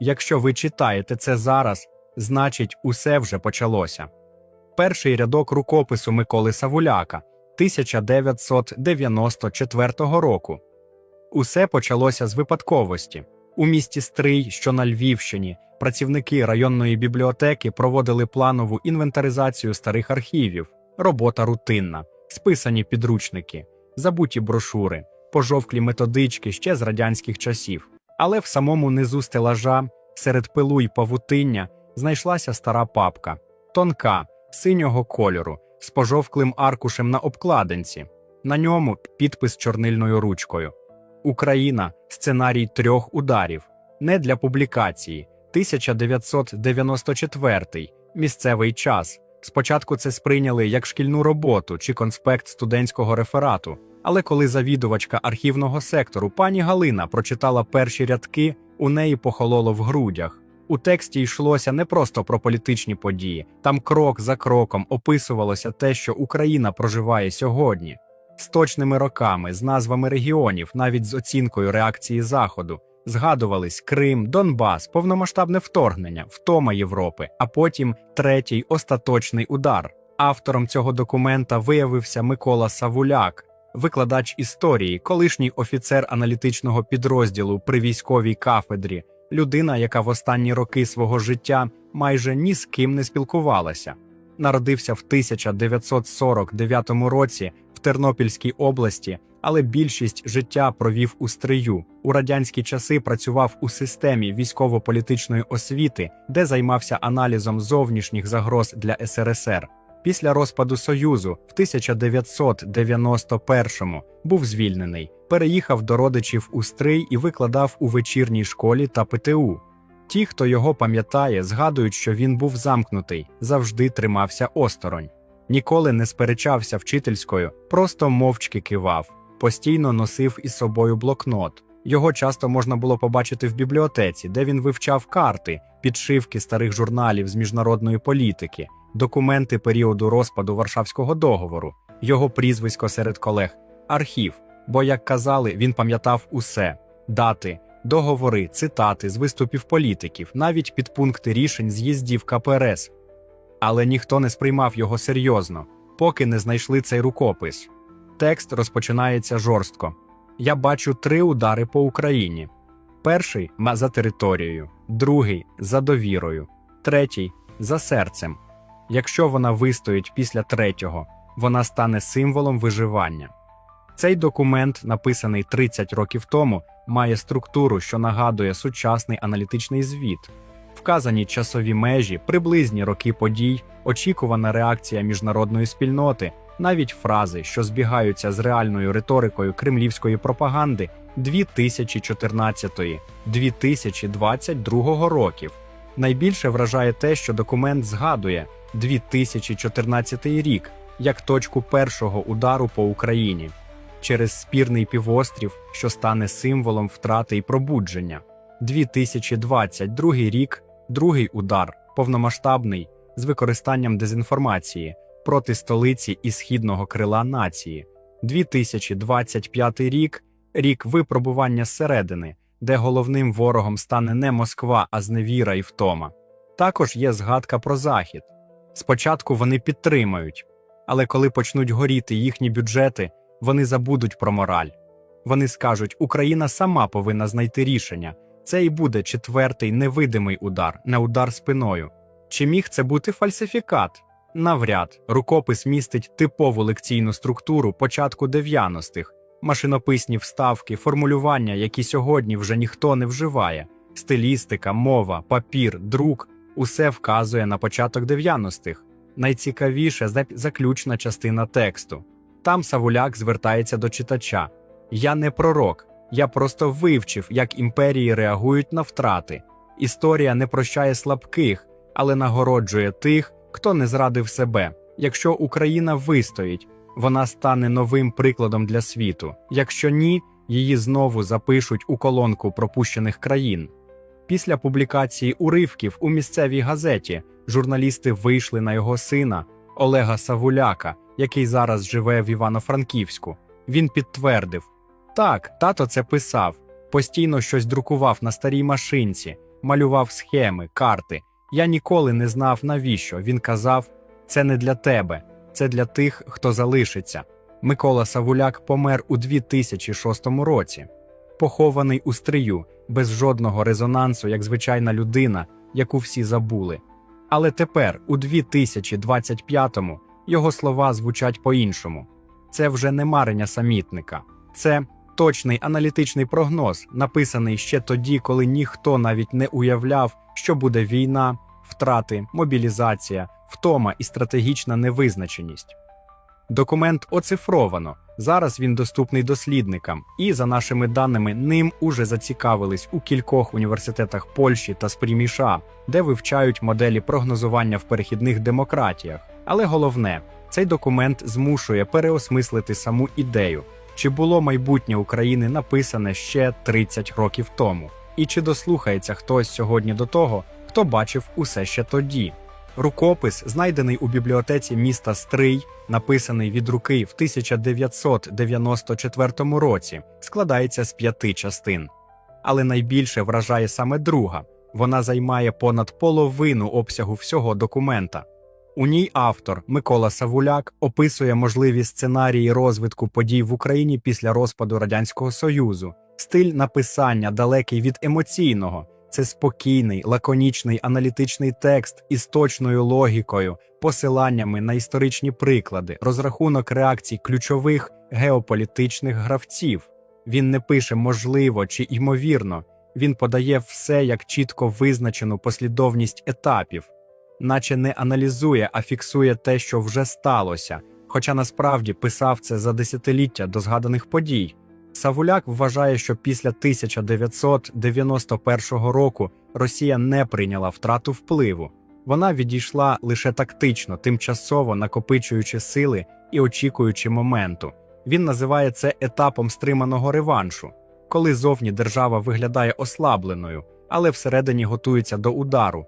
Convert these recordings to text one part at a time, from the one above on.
Якщо ви читаєте це зараз, значить, усе вже почалося. Перший рядок рукопису Миколи Савуляка 1994 року. Усе почалося з випадковості. У місті Стрий, що на Львівщині, працівники районної бібліотеки проводили планову інвентаризацію старих архівів, робота рутинна, списані підручники, забуті брошури, пожовклі методички ще з радянських часів. Але в самому низу стелажа, серед пилу й павутиння, знайшлася стара папка, тонка, синього кольору, з пожовклим аркушем на обкладинці. На ньому підпис чорнильною ручкою. Україна сценарій трьох ударів. Не для публікації. 1994 місцевий час. Спочатку це сприйняли як шкільну роботу чи конспект студентського реферату. Але коли завідувачка архівного сектору пані Галина прочитала перші рядки, у неї похололо в грудях. У тексті йшлося не просто про політичні події, там крок за кроком описувалося те, що Україна проживає сьогодні з точними роками, з назвами регіонів, навіть з оцінкою реакції Заходу. Згадувались Крим, Донбас, повномасштабне вторгнення, втома Європи, а потім третій остаточний удар. Автором цього документа виявився Микола Савуляк, викладач історії, колишній офіцер аналітичного підрозділу при військовій кафедрі, людина, яка в останні роки свого життя майже ні з ким не спілкувалася. Народився в 1949 році в Тернопільській області, але більшість життя провів у стрию. У радянські часи працював у системі військово-політичної освіти, де займався аналізом зовнішніх загроз для СРСР. Після розпаду Союзу в 1991-му був звільнений, переїхав до родичів у Стрий і викладав у вечірній школі та ПТУ. Ті, хто його пам'ятає, згадують, що він був замкнутий, завжди тримався осторонь. Ніколи не сперечався вчительською, просто мовчки кивав, постійно носив із собою блокнот. Його часто можна було побачити в бібліотеці, де він вивчав карти, підшивки старих журналів з міжнародної політики, документи періоду розпаду Варшавського договору, його прізвисько серед колег, архів. Бо, як казали, він пам'ятав усе: дати, договори, цитати з виступів політиків, навіть підпункти рішень з'їздів КПРС. Але ніхто не сприймав його серйозно, поки не знайшли цей рукопис. Текст розпочинається жорстко. Я бачу три удари по Україні: перший за територією, другий за довірою, третій за серцем. Якщо вона вистоїть після третього, вона стане символом виживання. Цей документ, написаний 30 років тому, має структуру, що нагадує сучасний аналітичний звіт. Вказані часові межі, приблизні роки подій, очікувана реакція міжнародної спільноти, навіть фрази, що збігаються з реальною риторикою кремлівської пропаганди 2014-2022 років. Найбільше вражає те, що документ згадує 2014 рік як точку першого удару по Україні через спірний півострів, що стане символом втрати і пробудження. 2022 рік другий удар, повномасштабний, з використанням дезінформації проти столиці і східного крила нації. 2025 рік рік випробування зсередини, де головним ворогом стане не Москва, а зневіра і втома. Також є згадка про Захід. Спочатку вони підтримають, але коли почнуть горіти їхні бюджети, вони забудуть про мораль. Вони скажуть, Україна сама повинна знайти рішення. Це і буде четвертий невидимий удар, не удар спиною. Чи міг це бути фальсифікат? Навряд рукопис містить типову лекційну структуру початку 90-х, машинописні вставки, формулювання, які сьогодні вже ніхто не вживає. Стилістика, мова, папір, друк усе вказує на початок 90-х. Найцікавіше заключна частина тексту. Там Савуляк звертається до читача: Я не пророк, я просто вивчив, як імперії реагують на втрати. Історія не прощає слабких, але нагороджує тих, хто не зрадив себе. Якщо Україна вистоїть, вона стане новим прикладом для світу. Якщо ні, її знову запишуть у колонку пропущених країн. Після публікації уривків у місцевій газеті журналісти вийшли на його сина Олега Савуляка, який зараз живе в Івано-Франківську. Він підтвердив: так, тато це писав, постійно щось друкував на старій машинці, малював схеми, карти. Я ніколи не знав, навіщо. Він казав: це не для тебе, це для тих, хто залишиться. Микола Савуляк помер у 2006 році, похований у стрию, без жодного резонансу, як звичайна людина, яку всі забули. Але тепер, у 2025-му, його слова звучать по-іншому. Це вже не марення самітника, це точний аналітичний прогноз, написаний ще тоді, коли ніхто навіть не уявляв, що буде війна, втрати, мобілізація, втома і стратегічна невизначеність. Документ оцифровано. Зараз він доступний дослідникам, і, за нашими даними, ним уже зацікавились у кількох університетах Польщі та Спріміша, де вивчають моделі прогнозування в перехідних демократіях. Але головне, цей документ змушує переосмислити саму ідею, чи було майбутнє України написане ще 30 років тому, і чи дослухається хтось сьогодні до того, хто бачив усе ще тоді. Рукопис, знайдений у бібліотеці міста Стрий, написаний від руки в 1994 році, складається з п'яти частин. Але найбільше вражає саме друга. Вона займає понад половину обсягу всього документа. У ній автор Микола Савуляк описує можливі сценарії розвитку подій в Україні після розпаду Радянського Союзу, стиль написання далекий від емоційного. Це спокійний, лаконічний аналітичний текст із точною логікою, посиланнями на історичні приклади, розрахунок реакцій ключових геополітичних гравців. Він не пише можливо чи ймовірно, він подає все як чітко визначену послідовність етапів, наче не аналізує, а фіксує те, що вже сталося, хоча насправді писав це за десятиліття до згаданих подій. Савуляк вважає, що після 1991 року Росія не прийняла втрату впливу. Вона відійшла лише тактично, тимчасово накопичуючи сили і очікуючи моменту. Він називає це етапом стриманого реваншу, коли зовні держава виглядає ослабленою, але всередині готується до удару.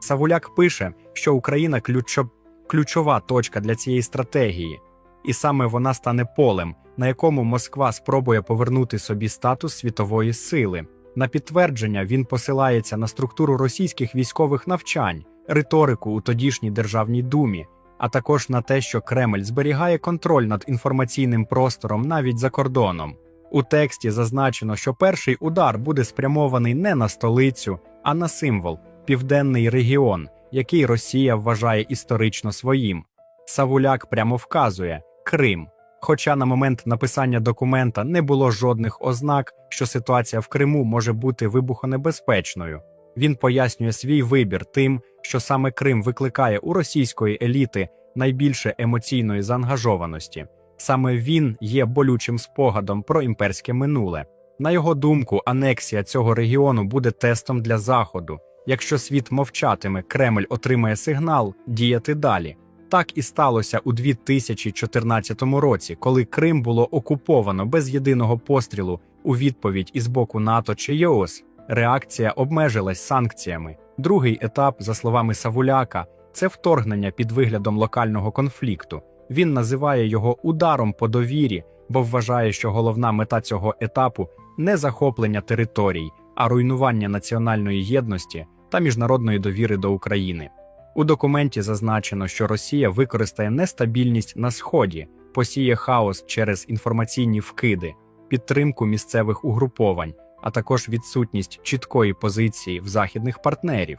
Савуляк пише, що Україна ключо... ключова точка для цієї стратегії, і саме вона стане полем, на якому Москва спробує повернути собі статус світової сили. На підтвердження він посилається на структуру російських військових навчань, риторику у тодішній державній думі, а також на те, що Кремль зберігає контроль над інформаційним простором навіть за кордоном. У тексті зазначено, що перший удар буде спрямований не на столицю, а на символ південний регіон, який Росія вважає історично своїм. Савуляк прямо вказує Крим. Хоча на момент написання документа не було жодних ознак, що ситуація в Криму може бути вибухонебезпечною. Він пояснює свій вибір тим, що саме Крим викликає у російської еліти найбільше емоційної заангажованості. Саме він є болючим спогадом про імперське минуле. На його думку, анексія цього регіону буде тестом для Заходу. Якщо світ мовчатиме, Кремль отримає сигнал діяти далі. Так і сталося у 2014 році, коли Крим було окуповано без єдиного пострілу у відповідь із боку НАТО чи ЄОС. Реакція обмежилась санкціями. Другий етап, за словами Савуляка, це вторгнення під виглядом локального конфлікту. Він називає його ударом по довірі, бо вважає, що головна мета цього етапу не захоплення територій, а руйнування національної єдності та міжнародної довіри до України. У документі зазначено, що Росія використає нестабільність на сході, посіє хаос через інформаційні вкиди, підтримку місцевих угруповань, а також відсутність чіткої позиції в західних партнерів.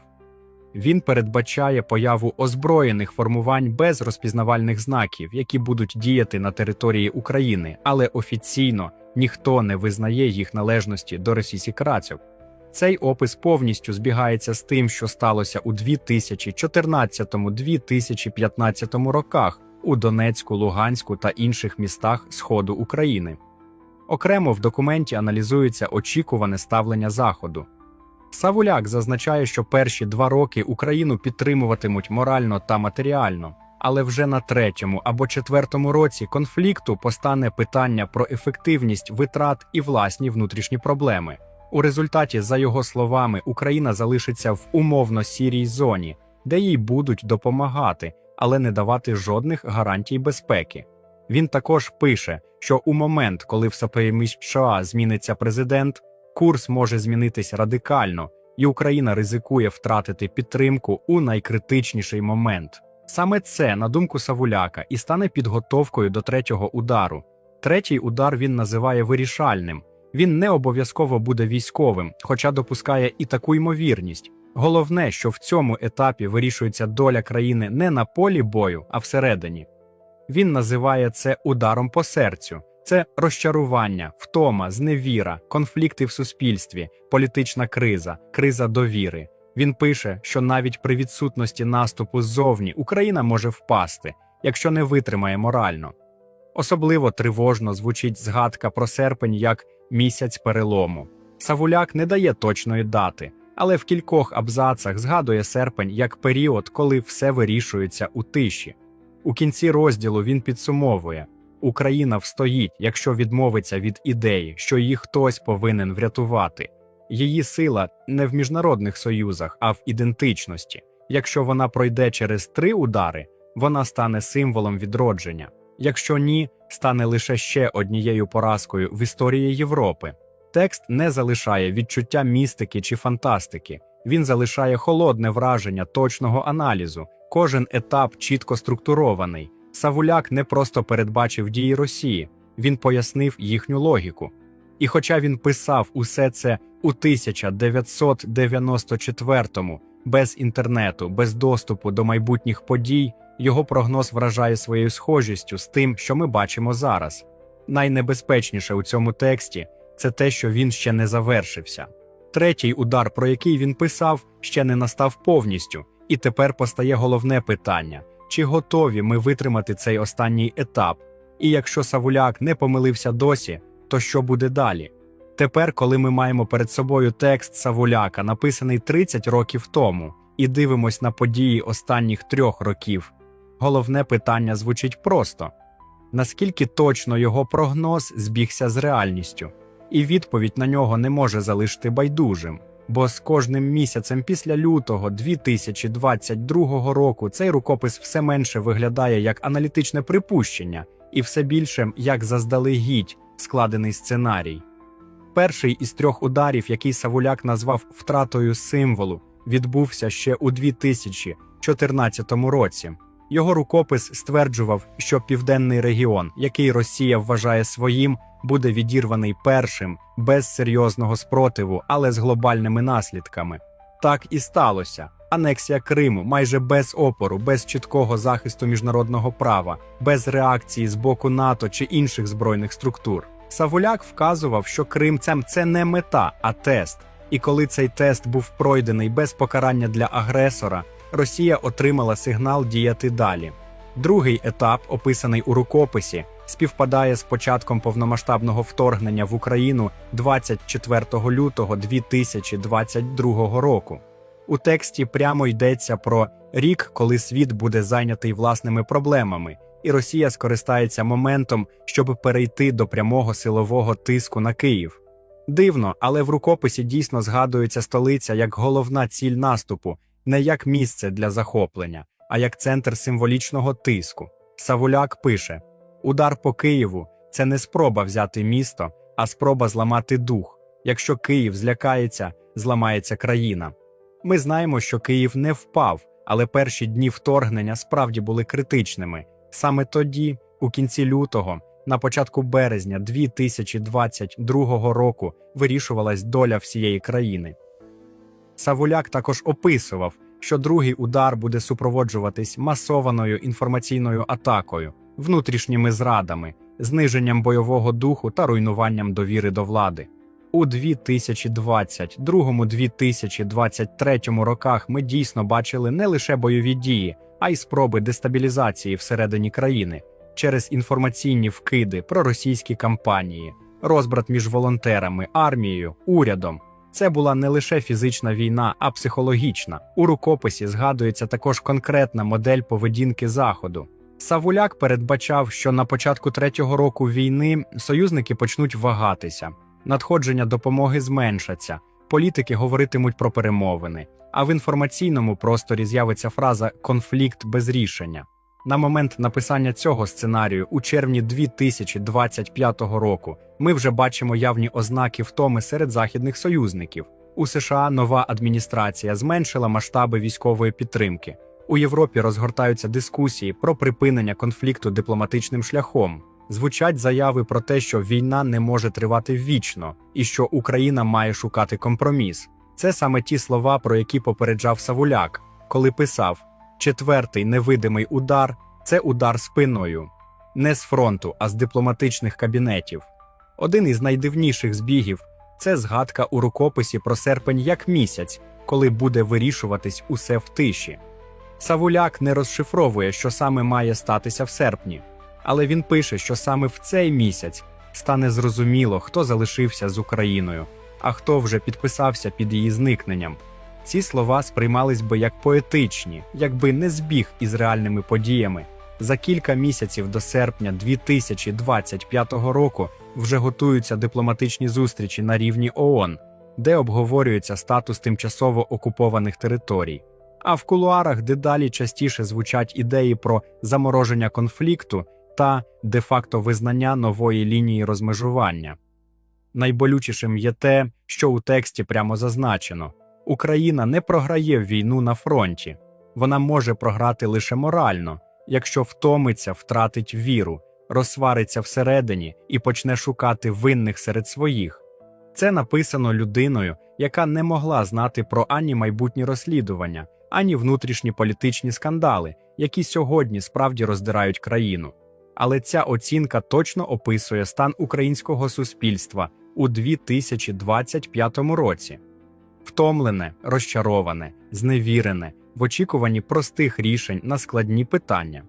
Він передбачає появу озброєних формувань без розпізнавальних знаків, які будуть діяти на території України, але офіційно ніхто не визнає їх належності до російських Цей опис повністю збігається з тим, що сталося у 2014-2015 роках у Донецьку, Луганську та інших містах Сходу України. Окремо в документі аналізується очікуване ставлення Заходу. Савуляк зазначає, що перші два роки Україну підтримуватимуть морально та матеріально, але вже на третьому або четвертому році конфлікту постане питання про ефективність витрат і власні внутрішні проблеми. У результаті, за його словами, Україна залишиться в умовно сірій зоні, де їй будуть допомагати, але не давати жодних гарантій безпеки. Він також пише, що у момент, коли в США зміниться президент, курс може змінитись радикально, і Україна ризикує втратити підтримку у найкритичніший момент. Саме це, на думку Савуляка, і стане підготовкою до третього удару. Третій удар він називає вирішальним. Він не обов'язково буде військовим, хоча допускає і таку ймовірність. Головне, що в цьому етапі вирішується доля країни не на полі бою, а всередині. Він називає це ударом по серцю. Це розчарування, втома, зневіра, конфлікти в суспільстві, політична криза, криза довіри. Він пише, що навіть при відсутності наступу ззовні Україна може впасти, якщо не витримає морально. Особливо тривожно звучить згадка про серпень як місяць перелому. Савуляк не дає точної дати, але в кількох абзацах згадує серпень як період, коли все вирішується у тиші. У кінці розділу він підсумовує: Україна встоїть, якщо відмовиться від ідеї, що її хтось повинен врятувати. Її сила не в міжнародних союзах, а в ідентичності. Якщо вона пройде через три удари, вона стане символом відродження. Якщо ні, стане лише ще однією поразкою в історії Європи. Текст не залишає відчуття містики чи фантастики, він залишає холодне враження точного аналізу. Кожен етап чітко структурований. Савуляк не просто передбачив дії Росії, він пояснив їхню логіку. І хоча він писав усе це у 1994-му, без інтернету, без доступу до майбутніх подій, його прогноз вражає своєю схожістю з тим, що ми бачимо зараз. Найнебезпечніше у цьому тексті це те, що він ще не завершився. Третій удар, про який він писав, ще не настав повністю, і тепер постає головне питання: чи готові ми витримати цей останній етап? І якщо Савуляк не помилився досі, то що буде далі? Тепер, коли ми маємо перед собою текст Савуляка, написаний 30 років тому, і дивимось на події останніх трьох років, головне питання звучить просто: наскільки точно його прогноз збігся з реальністю? І відповідь на нього не може залишити байдужим, бо з кожним місяцем після лютого 2022 року цей рукопис все менше виглядає як аналітичне припущення і все більше як заздалегідь складений сценарій. Перший із трьох ударів, який Савуляк назвав втратою символу, відбувся ще у 2014 році. Його рукопис стверджував, що південний регіон, який Росія вважає своїм, буде відірваний першим без серйозного спротиву, але з глобальними наслідками. Так і сталося. Анексія Криму майже без опору, без чіткого захисту міжнародного права, без реакції з боку НАТО чи інших збройних структур. Савуляк вказував, що Крим це, це не мета, а тест. І коли цей тест був пройдений без покарання для агресора, Росія отримала сигнал діяти далі. Другий етап, описаний у рукописі, співпадає з початком повномасштабного вторгнення в Україну 24 лютого 2022 року. У тексті прямо йдеться про рік, коли світ буде зайнятий власними проблемами, і Росія скористається моментом, щоб перейти до прямого силового тиску на Київ. Дивно, але в рукописі дійсно згадується столиця як головна ціль наступу, не як місце для захоплення, а як центр символічного тиску. Савуляк пише: Удар по Києву це не спроба взяти місто, а спроба зламати дух. Якщо Київ злякається, зламається країна. Ми знаємо, що Київ не впав, але перші дні вторгнення справді були критичними. Саме тоді, у кінці лютого, на початку березня 2022 року, вирішувалась доля всієї країни. Савуляк також описував, що другий удар буде супроводжуватись масованою інформаційною атакою, внутрішніми зрадами, зниженням бойового духу та руйнуванням довіри до влади. У 2022-2023 роках ми дійсно бачили не лише бойові дії, а й спроби дестабілізації всередині країни через інформаційні вкиди про російські кампанії, розбрат між волонтерами, армією, урядом. Це була не лише фізична війна, а психологічна. У рукописі згадується також конкретна модель поведінки Заходу. Савуляк передбачав, що на початку третього року війни союзники почнуть вагатися, надходження допомоги зменшаться, політики говоритимуть про перемовини, а в інформаційному просторі з'явиться фраза конфлікт без рішення. На момент написання цього сценарію у червні 2025 року ми вже бачимо явні ознаки втоми серед західних союзників. У США нова адміністрація зменшила масштаби військової підтримки. У Європі розгортаються дискусії про припинення конфлікту дипломатичним шляхом. Звучать заяви про те, що війна не може тривати вічно і що Україна має шукати компроміс. Це саме ті слова, про які попереджав Савуляк, коли писав: четвертий невидимий удар це удар спиною, не з фронту, а з дипломатичних кабінетів. Один із найдивніших збігів це згадка у рукописі про серпень як місяць, коли буде вирішуватись усе в тиші. Савуляк не розшифровує, що саме має статися в серпні, але він пише, що саме в цей місяць стане зрозуміло, хто залишився з Україною, а хто вже підписався під її зникненням. Ці слова сприймались би як поетичні, якби не збіг із реальними подіями. За кілька місяців до серпня 2025 року вже готуються дипломатичні зустрічі на рівні ООН, де обговорюється статус тимчасово окупованих територій. А в кулуарах дедалі частіше звучать ідеї про замороження конфлікту та де-факто визнання нової лінії розмежування. Найболючішим є те, що у тексті прямо зазначено: Україна не програє війну на фронті, вона може програти лише морально, якщо втомиться, втратить віру, розсвариться всередині і почне шукати винних серед своїх. Це написано людиною, яка не могла знати про ані майбутні розслідування, ані внутрішні політичні скандали, які сьогодні справді роздирають країну. Але ця оцінка точно описує стан українського суспільства у 2025 році. Втомлене, розчароване, зневірене, в очікуванні простих рішень на складні питання.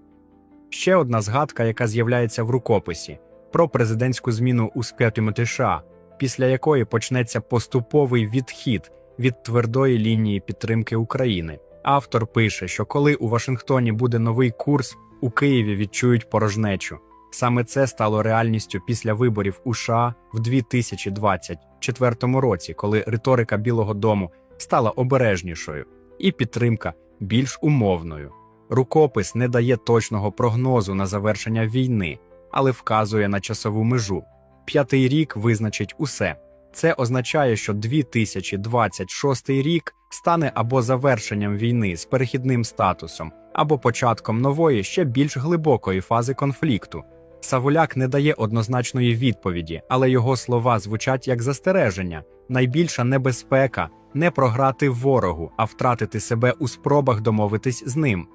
Ще одна згадка, яка з'являється в рукописі, про президентську зміну у США, після якої почнеться поступовий відхід від твердої лінії підтримки України. Автор пише, що коли у Вашингтоні буде новий курс, у Києві відчують порожнечу. Саме це стало реальністю після виборів у США в 2024 році, коли риторика Білого Дому стала обережнішою і підтримка більш умовною. Рукопис не дає точного прогнозу на завершення війни, але вказує на часову межу. П'ятий рік визначить усе. Це означає, що 2026 рік стане або завершенням війни з перехідним статусом, або початком нової, ще більш глибокої фази конфлікту. Савуляк не дає однозначної відповіді, але його слова звучать як застереження. Найбільша небезпека не програти ворогу, а втратити себе у спробах домовитись з ним.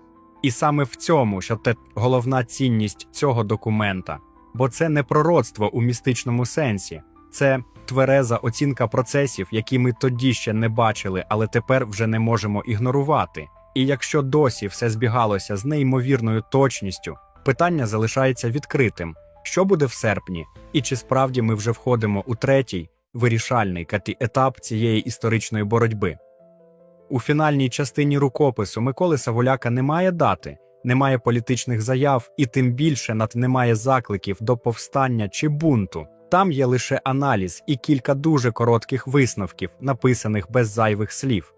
І саме в цьому, що те головна цінність цього документа, бо це не пророцтво у містичному сенсі, це твереза оцінка процесів, які ми тоді ще не бачили, але тепер вже не можемо ігнорувати. І якщо досі все збігалося з неймовірною точністю, питання залишається відкритим: що буде в серпні, і чи справді ми вже входимо у третій вирішальний етап цієї історичної боротьби. У фінальній частині рукопису Миколи Савуляка немає дати, немає політичних заяв і тим більше над немає закликів до повстання чи бунту. Там є лише аналіз і кілька дуже коротких висновків, написаних без зайвих слів.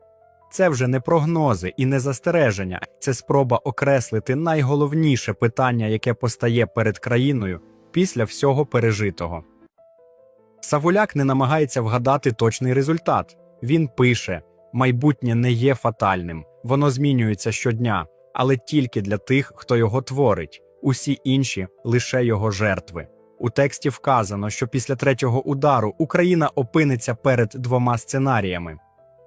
Це вже не прогнози і не застереження, це спроба окреслити найголовніше питання, яке постає перед країною після всього пережитого. Савуляк не намагається вгадати точний результат. Він пише: майбутнє не є фатальним, воно змінюється щодня, але тільки для тих, хто його творить, усі інші лише його жертви. У тексті вказано, що після третього удару Україна опиниться перед двома сценаріями.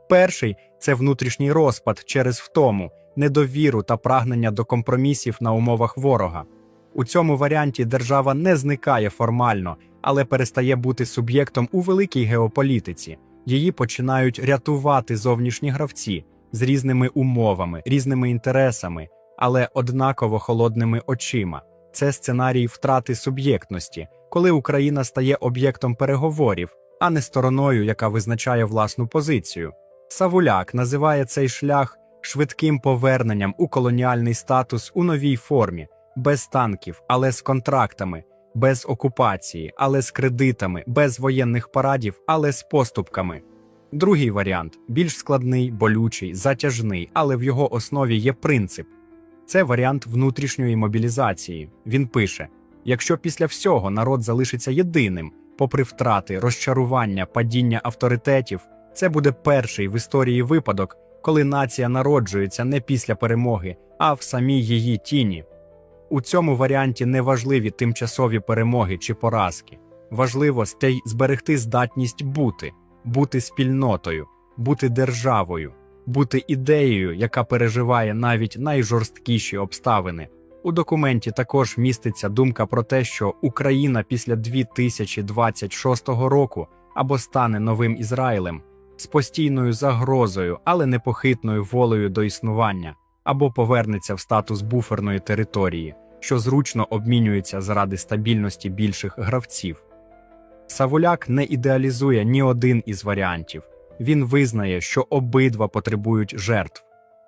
Перший це внутрішній розпад через втому, недовіру та прагнення до компромісів на умовах ворога. У цьому варіанті держава не зникає формально, але перестає бути суб'єктом у великій геополітиці. Її починають рятувати зовнішні гравці з різними умовами, різними інтересами, але однаково холодними очима. Це сценарій втрати суб'єктності, коли Україна стає об'єктом переговорів, а не стороною, яка визначає власну позицію. Савуляк називає цей шлях швидким поверненням у колоніальний статус у новій формі, без танків, але з контрактами, без окупації, але з кредитами, без воєнних парадів, але з поступками. Другий варіант більш складний, болючий, затяжний, але в його основі є принцип. Це варіант внутрішньої мобілізації. Він пише: якщо після всього народ залишиться єдиним, попри втрати, розчарування, падіння авторитетів, Це буде перший в історії випадок, коли нація народжується не після перемоги, а в самій її тіні. У цьому варіанті не важливі тимчасові перемоги чи поразки. Важливо сте й зберегти здатність бути, бути спільнотою, бути державою, бути ідеєю, яка переживає навіть найжорсткіші обставини. У документі також міститься думка про те, що Україна після 2026 року або стане новим Ізраїлем з постійною загрозою, але непохитною волею до існування, або повернеться в статус буферної території, що зручно обмінюється заради стабільності більших гравців. Савуляк не ідеалізує ні один із варіантів. Він визнає, що обидва потребують жертв.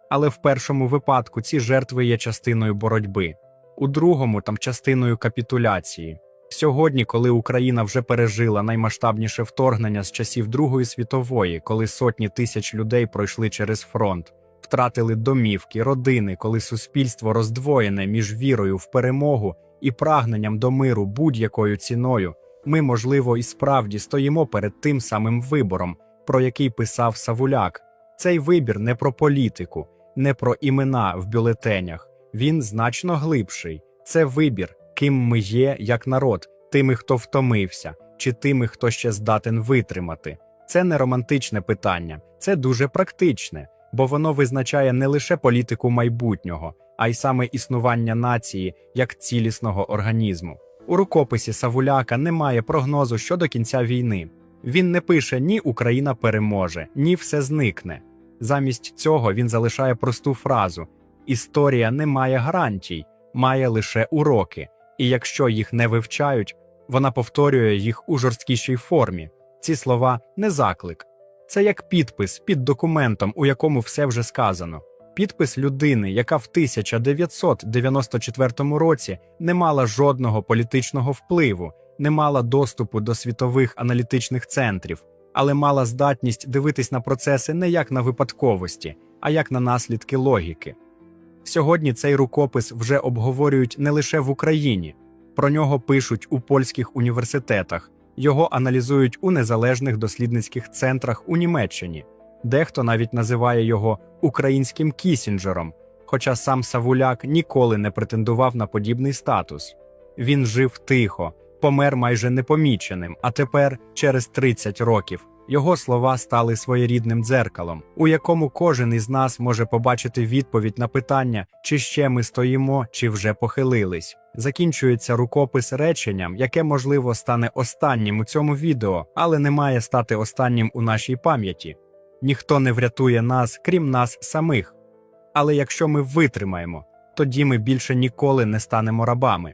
Але в першому випадку ці жертви є частиною боротьби, у другому там частиною капітуляції. Сьогодні, коли Україна вже пережила наймасштабніше вторгнення з часів Другої світової, коли сотні тисяч людей пройшли через фронт, втратили домівки, родини, коли суспільство роздвоєне між вірою в перемогу і прагненням до миру будь-якою ціною, ми, можливо, і справді стоїмо перед тим самим вибором, про який писав Савуляк. Цей вибір не про політику, не про імена в бюлетенях. Він значно глибший. Це вибір, ким ми є як народ, тими, хто втомився, чи тими, хто ще здатен витримати. Це не романтичне питання, це дуже практичне, бо воно визначає не лише політику майбутнього, а й саме існування нації як цілісного організму. У рукописі Савуляка немає прогнозу щодо кінця війни. Він не пише ні Україна переможе, ні все зникне. Замість цього він залишає просту фразу: Історія не має гарантій, має лише уроки, і якщо їх не вивчають, вона повторює їх у жорсткішій формі. Ці слова не заклик. Це як підпис під документом, у якому все вже сказано. Підпис людини, яка в 1994 році не мала жодного політичного впливу, не мала доступу до світових аналітичних центрів, але мала здатність дивитись на процеси не як на випадковості, а як на наслідки логіки. Сьогодні цей рукопис вже обговорюють не лише в Україні, про нього пишуть у польських університетах, його аналізують у незалежних дослідницьких центрах у Німеччині. Дехто навіть називає його українським кісінджером, хоча сам Савуляк ніколи не претендував на подібний статус. Він жив тихо, помер майже непоміченим, а тепер, через 30 років, його слова стали своєрідним дзеркалом, у якому кожен із нас може побачити відповідь на питання, чи ще ми стоїмо, чи вже похилились. Закінчується рукопис реченням, яке можливо стане останнім у цьому відео, але не має стати останнім у нашій пам'яті. Ніхто не врятує нас, крім нас самих. Але якщо ми витримаємо, тоді ми більше ніколи не станемо рабами.